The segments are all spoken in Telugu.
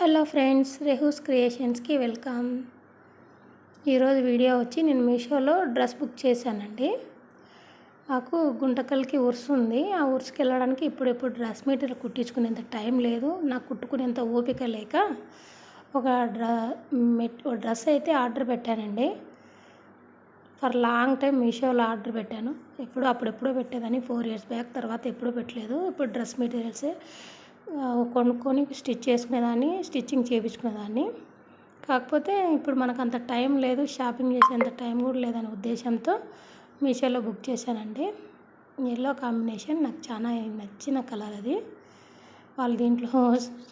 హలో ఫ్రెండ్స్ రెహూస్ క్రియేషన్స్కి వెల్కమ్. ఈరోజు వీడియో వచ్చి నేను మీషోలో డ్రెస్ బుక్ చేశానండి. మాకు గుంటకల్కి ఉర్స్ ఉంది. ఆ ఉర్స్కి వెళ్ళడానికి ఇప్పుడెప్పుడు డ్రెస్ మెటీరియల్ కుట్టించుకునేంత టైం లేదు. నాకు కుట్టుకునేంత ఓపిక లేక ఒక డ్ర మెట్ డ్రెస్ అయితే ఆర్డర్ పెట్టానండి. ఫర్ లాంగ్ టైం మీషోలో ఆర్డర్ పెట్టాను. ఎప్పుడు అప్పుడెప్పుడో పెట్టేదాన్ని. ఫోర్ ఇయర్స్ బ్యాక్ తర్వాత ఎప్పుడూ పెట్టలేదు. ఇప్పుడు డ్రెస్ మెటీరియల్సే కొనుక్కొని స్టిచ్ చేసుకునేదాన్ని స్టిచ్చింగ్ చేయించుకునేదాన్ని కాకపోతే ఇప్పుడు మనకు అంత టైం లేదు షాపింగ్ చేసేంత టైం కూడా లేదనే ఉద్దేశంతో మీషోలో బుక్ చేశానండి. ఎల్లో కాంబినేషన్ నాకు చాలా నచ్చిన కలర్ అది. వాళ్ళు దీంట్లో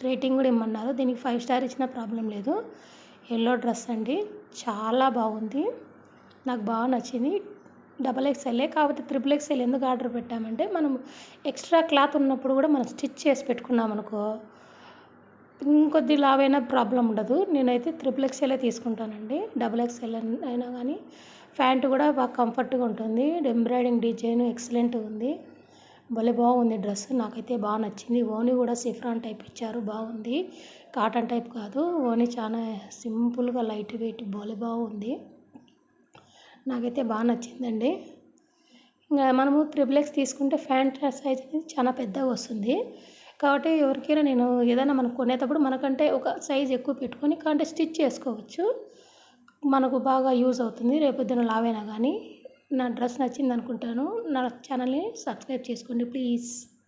రేటింగ్ కూడా ఇమ్మన్నారు. దీనికి ఫైవ్ స్టార్ ఇచ్చిన ప్రాబ్లం లేదు. ఎల్లో డ్రెస్ అండి. చాలా బాగుంది. నాకు బాగా నచ్చింది. డబల్ ఎక్స్ఎల్ఏ కాకపోతే త్రిపుల్ ఎక్స్ఎల్ ఎందుకు ఆర్డర్ పెట్టామంటే మనం ఎక్స్ట్రా క్లాత్ ఉన్నప్పుడు కూడా మనం స్టిచ్ చేసి పెట్టుకున్నాం అనుకో ఇంకొద్ది లావైనా ప్రాబ్లం ఉండదు. నేనైతే త్రిపుల్ ఎక్స్ఎల్ఏ తీసుకుంటానండి. డబుల్ ఎక్స్ఎల్ అయినా కానీ ప్యాంటు కూడా బాగా కంఫర్ట్గా ఉంటుంది. ఎంబ్రాయిడింగ్ డిజైన్ ఎక్సలెంట్ ఉంది. భలే బాగుంది డ్రెస్. నాకైతే బాగా నచ్చింది. ఓనీ కూడా సిఫ్రాన్ టైప్ ఇచ్చారు. బాగుంది. కాటన్ టైప్ కాదు. ఓనీ చాలా సింపుల్గా లైట్ వెయిట్ భలే బాగుంది. నాకైతే బాగా నచ్చిందండి. ఇంకా మనము త్రిబుల్ ఎక్స్ తీసుకుంటే ఫ్యాంట్ సైజ్ అనేది చాలా పెద్దగా వస్తుంది. కాబట్టి ఎవరికైనా నేను ఏదైనా మనం కొనేటప్పుడు మనకంటే ఒక సైజ్ ఎక్కువ పెట్టుకొని కాంటే స్టిచ్ చేసుకోవచ్చు. మనకు బాగా యూజ్ అవుతుంది. రేపొద్దున లావైనా కానీ. నా డ్రెస్ నచ్చింది అనుకుంటాను. నా ఛానల్ని సబ్స్క్రైబ్ చేసుకోండి ప్లీజ్.